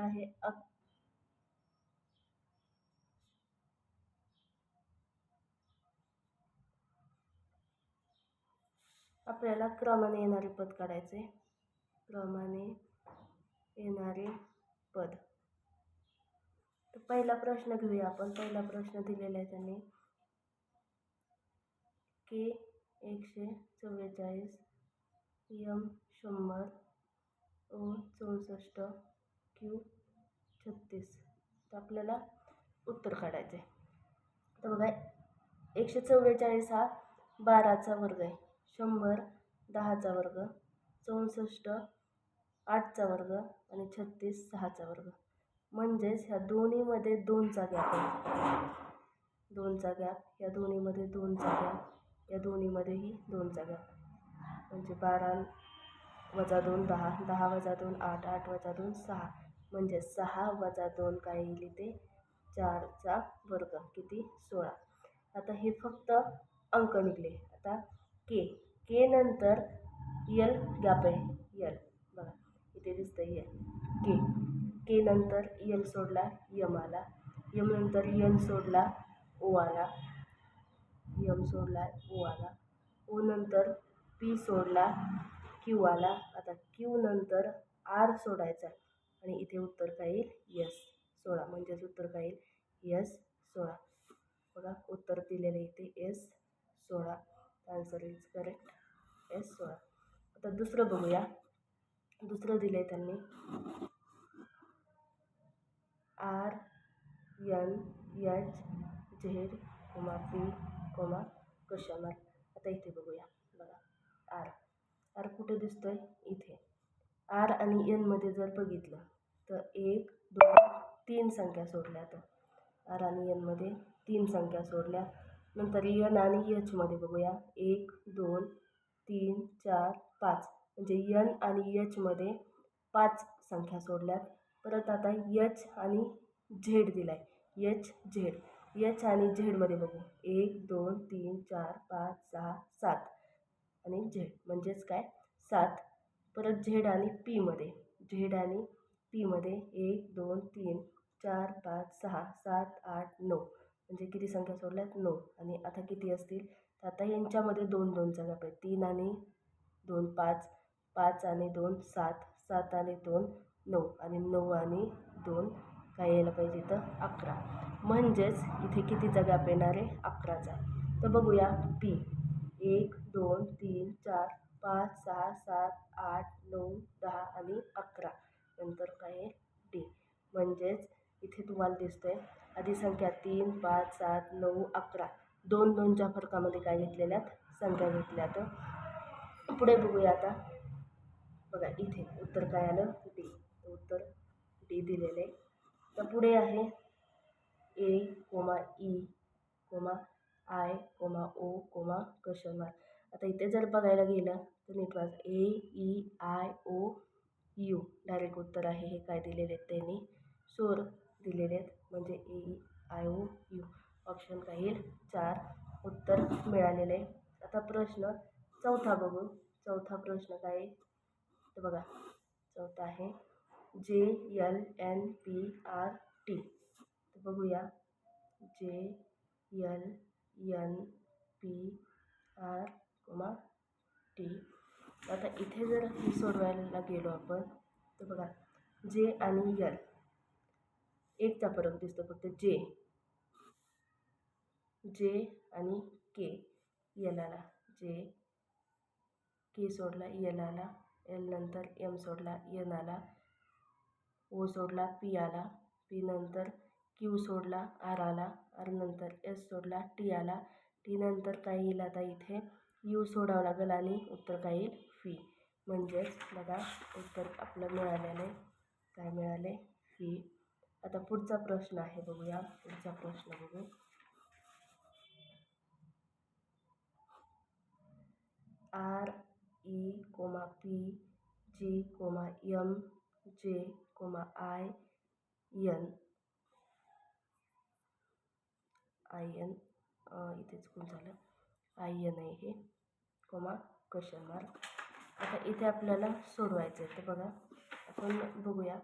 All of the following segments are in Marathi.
आहे. आपल्याला क्रमाने येणारे पद काढायचे. क्रमाने येणारे पद. तर पहिला प्रश्न घेऊया आपण. पहिला प्रश्न दिलेला आहे त्यांनी. के एकशे चव्वेचाळीस यम शंभर ओ चौसष्ट क्यू छत्तीस. तर आपल्याला उत्तर काढायचं आहे तर बघा एकशे चव्वेचाळीस हा बाराचा वर्ग आहे. शंभर दहाचा वर्ग चौसष्ट आठचा वर्ग आणि छत्तीस सहाचा वर्ग. म्हणजेच ह्या दोन्हीमध्ये दोनचा गॅप आहे. दोनचा गॅप या दोन्हीमध्ये दोनचा गॅप या दोन्हीमध्येही दोनचा गॅप म्हणजे बारा वजा दोन दहा. दहा वजा दोन आठ. आठ वजा दोन सहा. म्हणजे सहा वजा दोन काय येईल इथे? चारचा वर्ग. किती? सोळा. आता हे फक्त अंक निघले. आता के. के नंतर यल गॅप आहे. यल बघा. इथे दिसतं यल के. के नंतर यल सोडला यम आला. यम नंतर यन सोडला ओ आला. यम सोडला ओ आला. ओ नंतर पी सोडला क्यू आला. आता क्यू नंतर आर सोडायचा आणि इथे उत्तर काय येईल? यस सोळा. म्हणजेच उत्तर काय येईल? यस सोळा. बघा उत्तर दिलेलं इथे. एस सोळा. आन्सर इज करेक्ट एस सोळा. आता दुसरं बघूया. दुसरं दिलं आहे त्यांनी R N H Z comma P comma कशामार आता इथे बघूया. बघा. आर आर कुठे दिसतो आहे इथे. आर आणि एनमध्ये जर बघितलं तर एक दोन तीन संख्या सोडल्या तर आर आणि एनमध्ये तीन संख्या सोडल्या नंतर यन आणि यचमध्ये बघूया. एक दोन तीन चार पाच. म्हणजे यन आणि यचमध्ये पाच संख्या सोडल्यात. परत आता यच आणि झेड दिला आहे यच झेड. यच आणि झेडमध्ये बघू. एक दोन तीन चार पाच सहा सात. आणि झेड म्हणजेच काय? सात. परत झेड आणि पीमध्ये झेड आणि पीमध्ये एक दोन तीन चार पाच सहा सात आठ नऊ. म्हणजे किती संख्या सोडल्यात? नऊ. आणि आता किती असतील? तर आता यांच्यामध्ये दोन दोनचा गॅप आहे तीन आणि दोन पाच. पाच आणि दोन सात. सात आणि दोन नऊ. आणि नऊ आणि दोन काय यायला पाहिजे इथं अकरा. म्हणजेच इथे कितीचा गॅप येणार आहे? अकराचा तर बघूया. पी. एक दोन तीन चार पाच सहा सात आठ नऊ दहा आणि अकरा नंतर काय? आहे डी. म्हणजेच इथे तुम्हाला दिसतं आहे आधी संख्या तीन पाच सात नऊ अकरा. दोन दोनच्या फरकामध्ये काय घेतलेल्यात संख्या घेतल्यात पुढे बघूया आता. बघा इथे उत्तर काय आलं? डी. उत्तर डी दिलेलं आहे. तर पुढे आहे A comma E comma I comma O comma question mark आता इथे जर बघायला गेलं तर नीट वाच A E I O U. Direct उत्तर आहे. हे काय दिलेले आहेत त्यांनी? सोर दिलेले आहेत. म्हणजे A E I O U. Option काय येईल चार. उत्तर मिळालेलं आहे. आता प्रश्न चौथा बघू चौथा प्रश्न काय आहे? तर बघा. चौथा आहे. J L N P R T. तर बघूया. J L N P R comma T. आता इथे जर ही सोडवायला गेलो आपण तर बघा जे आणि यल एकचा फरक दिसतो फक्त जे जे आणि के यल आला जे के सोडला यल आला एल नंतर एम सोडला एन आला ओ सोडला पी आला पी नंतर क्यू सोडला आर आला आर नंतर एस सोडला टी आला टी नंतर काय येईल आता इथे यू सोडावं लागेल आणि उत्तर काय येईल फी म्हणजेच बघा उत्तर आपलं मिळालेलं आहे काय मिळाले? फी आता पुढचा प्रश्न आहे बघूया. पुढचा प्रश्न बघू. R E comma P G comma M J comma I N I N इथेच कोण झालं. बाह्य नाही हे. कोमा क्वेश्चन मार्क आता इथे आपल्याला सोडवायचं आहे तर बघा. आपण बघूया.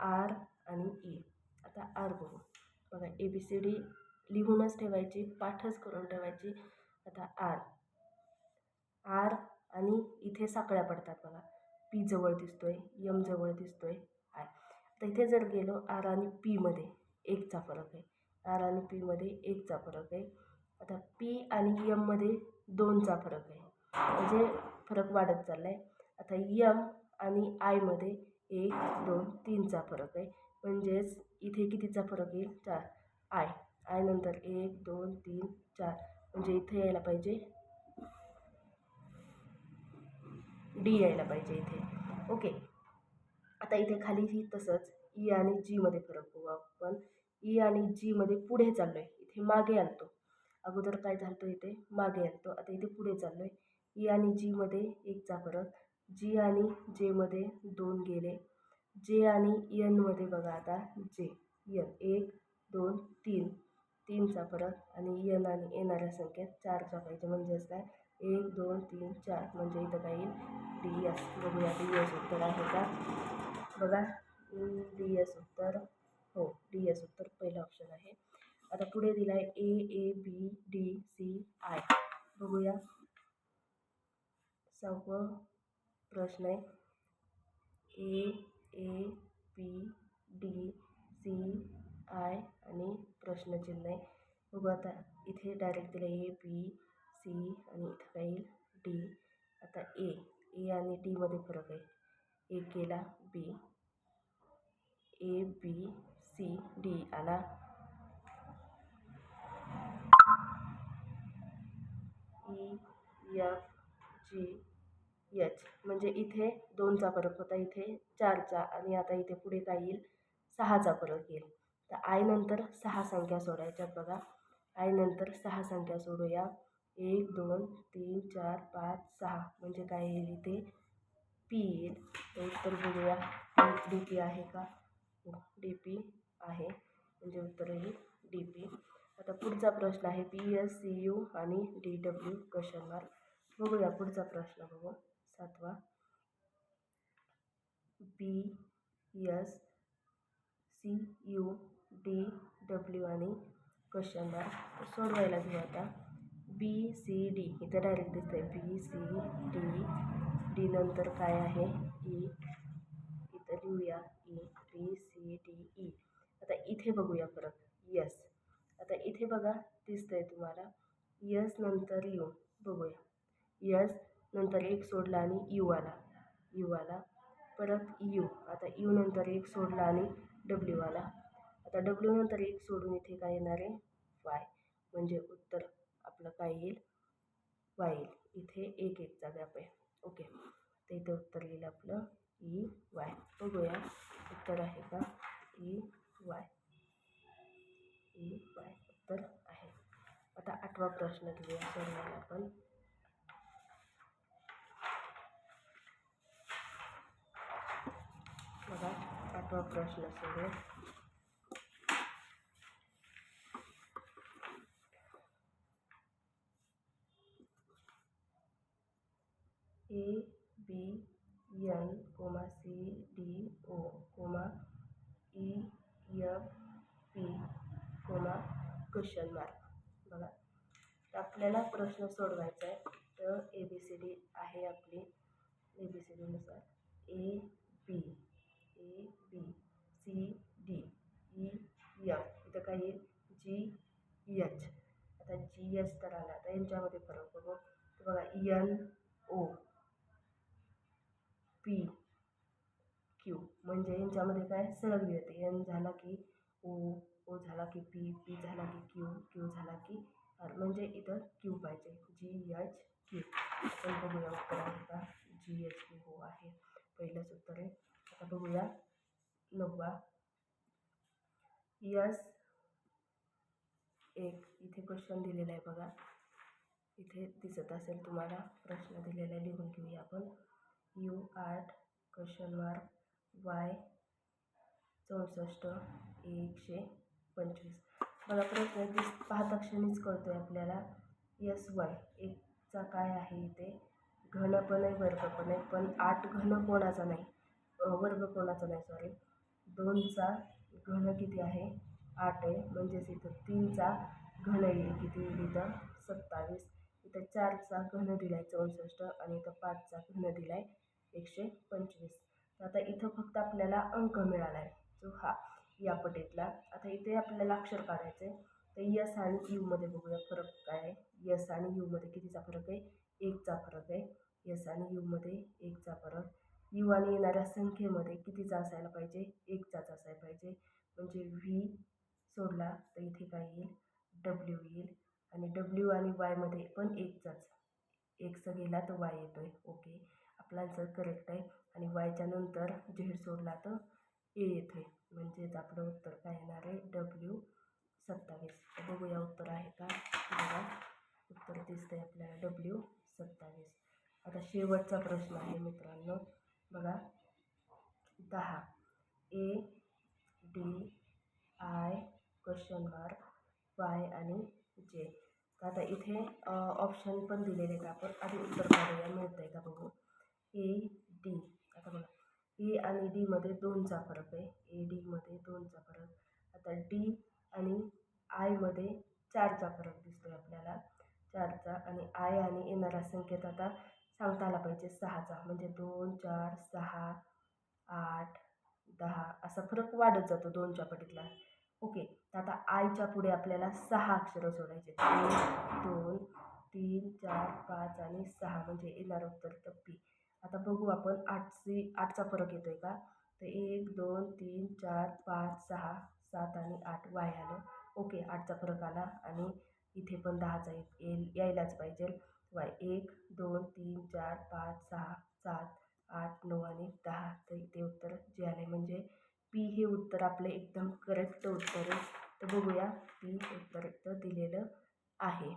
आर आणि ई आता आर बघू. बघा ए बी सी डी लिहूनच ठेवायची पाठच करून ठेवायची. आता आर आर आणि इथे साकळ्या पडतात बघा. पी जवळ दिसतोय यम जवळ दिसतोय आय तर इथे जर गेलो आर आणि पीमध्ये एकचा फरक आहे. आर आणि पीमध्ये एकचा फरक आहे. आता पी आणि यममध्ये दोनचा फरक आहे. म्हणजे फरक वाढत चालला आहे आता यम आणि आयमध्ये एक दोन तीनचा फरक आहे. म्हणजेच इथे कितीचा फरक येईल? चार. आय आय नंतर एक दोन तीन चार. म्हणजे इथे यायला पाहिजे. डी यायला पाहिजे इथे. ओके. आता इथे खालीही तसंच ई आणि जीमध्ये फरक बघू आपण. ई आणि जीमध्ये पुढे चाललो आहे इथे मागे आणतो. अगोदर काय झालं इथे? मागे आलतो. आता इथे पुढे चाललो आहे ई आणि जीमध्ये एकचा फरक. जी आणि जेमध्ये दोन गेले. जे आणि यनमध्ये बघा आता. जे यन एक दोन तीन. तीनचा फरक आणि यन आणि येणाऱ्या संख्येत चारचा पाहिजे. म्हणजेच काय? एक दोन तीन चार. म्हणजे इथं काय येईल डी एस बघूया. डी एस उत्तर आहे का? बघा. डी एस उत्तर. हो डी एस उत्तर पहिलं ऑप्शन आहे. आता पुढे दिला आहे A A B D C I बघूया. सहावं प्रश्न आहे. A A B D C I आणि प्रश्नचिन्ह आहे. बघू आता इथे डायरेक्ट दिलं ए बी सी आणि इथं काय येईल डी आता ए ए आणि डीमध्ये फरक आहे. ए केला B A B C D आला. ई एफ जी एच म्हणजे इथे दोनचा फरक होता इथे चारचा आणि आता इथे पुढे काय येईल? सहाचा फरक येईल. तर आय नंतर सहा संख्या सोडायच्यात बघा. आय नंतर सहा संख्या सोडूया. एक दोन तीन चार पाच सहा. म्हणजे काय येईल इथे? पी येईल. तर उत्तर बघूया. डी पी आहे का? हो, डी पी आहे. म्हणजे उत्तर येईल डी पी आता पुढचा प्रश्न आहे पी एस सी यू आणि डी डब्ल्यू क्वेश्चन मार्क बघूया पुढचा प्रश्न बघू. सातवा. B S C U D W आणि क्वेश्चन मार्क सोडवायला घेऊ आता. बी सी डी इथं डायरेक्ट दिसतं आहे बी सी डी डी नंतर काय आहे? ई इथं लिहूया. E B C D E आता इथे बघूया परत. यस आता इथे बघा दिसतं आहे तुम्हाला. यस नंतर यू बघूया. यस नंतर एक सोडला आणि यू आला. यू आला. परत यू आता यू नंतर एक सोडला आणि डब्ल्यू आला. आता डब्ल्यू नंतर एक सोडून इथे काय येणार आहे? वाय म्हणजे उत्तर आपलं काय येईल? वाय येईल. इथे एक एकचा गॅप आहे. ओके तर इथे उत्तर येईल आपलं e, ई वाय बघूया. उत्तर आहे का? ई वाय ई वाय उत्तर आहे. आता आठवा प्रश्न घेऊया. सोडवायला आपण बघा आठवा प्रश्न सोडू A B N comma C D O comma E F P comma question mark बघा. आपल्याला प्रश्न सोडवायचा आहे तर ए बी सी डी आहे आपली A B C डीनुसार A B A B C D E F इथं काय येईल जी एच आता जी एच तर आला आता यांच्यामध्ये फरक बघू. तर बघा एन ओ पी क्यू म्हणजे यांच्यामध्ये काय? सलग येते एन झाला की ओ ओ झाला की पी पी झाला की क्यू क्यू झाला की आर म्हणजे इथं क्यू पाहिजे. जी एच क्यू आपण बघूया उत्तर आहे का? जी एच क्यू हो आहे. पहिलंच उत्तर आहे. आता बघूया. नववा. यस एक. इथे क्वेश्चन दिलेला आहे बघा. इथे दिसत असेल तुम्हाला. प्रश्न दिलेला लिहून घेऊया आपण. यू आठ क्वेश्चन मार्क वाय चौसष्ट एकशे पंचवीस. मला प्रश्न दिस पाहता क्षणीच कळतो आहे आपल्याला. S Y. एकचा काय आहे इथे? घन पण आहे वर्ग पण आहे पण आठ घन कोणाचा नाही? वर्ग कोणाचा नाही सॉरी दोनचा घन किती आहे? आठ आहे. म्हणजेच इथं तीनचा घन येईल किती येईल इथं सत्तावीस. इथं चारचा घन दिला आहे चौसष्ट आणि इथं पाचचा घन दिला आहे एकशे पंचवीस. तर आता इथं फक्त आपल्याला अंक मिळाला आहे जो हा या पटीतला. आता इथे आपल्याला अक्षर काढायचं. आहे तर यस आणि यूमध्ये बघूया फरक काय आहे. यस आणि यूमध्ये कितीचा फरक आहे? एकचा फरक आहे. यस आणि यूमध्ये एकचा फरक. यू आणि येणाऱ्या संख्येमध्ये कितीचा असायला पाहिजे? एकचाच असायला पाहिजे. म्हणजे व्ही सोडला तर इथे काय येईल? डब्ल्यू येईल. आणि डब्ल्यू आणि वायमध्ये पण एकचाच. एक्स गेला तर वाय येतो आहे ओके आपला आन्सर करेक्ट आहे. आणि वायच्या नंतर झेड सोडला तर ए येतो आहे म्हणजेच आपलं उत्तर काय येणार आहे? डब्ल्यू सत्तावीस. बघूया उत्तर आहे का? बघा. उत्तर दिसतं आहे आपल्याला. डब्ल्यू सत्तावीस. आता शेवटचा प्रश्न आहे मित्रांनो. बघा. दहा. A D I question mark Y आणि जे आता इथे ऑप्शन पण दिलेले आहेत आपण. आधी उत्तर काढूया मिळतं आहे का बघू? A D. आता बघा. ए आणि डीमध्ये दोनचा फरक आहे. ए डीमध्ये दोनचा फरक. आता डी आणि आयमध्ये चारचा फरक दिसतो आहे आपल्याला. चारचा आणि आय आणि येणाऱ्या संख्येत आता सांगता आला पाहिजे सहाचा. म्हणजे दोन चार सहा आठ दहा असा फरक वाढत जातो दोनच्या पटीतला. ओके तर आता आयच्या पुढे आपल्याला सहा अक्षरं सोडायचे एक दोन तीन चार पाच आणि सहा म्हणजे येणार उत्तर तप्पी आता बघू आपण आठचे आठचा फरक येतो आहे का? तर एक दोन तीन चार पाच सहा सात आणि आठ वाय आलं. ओके आठचा फरक आला आणि इथे पण दहाचा येईल यायलाच पाहिजे. वाय एक दोन तीन चार पाच सहा सात आठ नऊ आणि दहा. तर इथे उत्तर जे आले म्हणजे पी हे उत्तर आपलं एकदम करेक्ट उत्तर आहे. तर बघूया पी उत्तर दिलेलं आहे.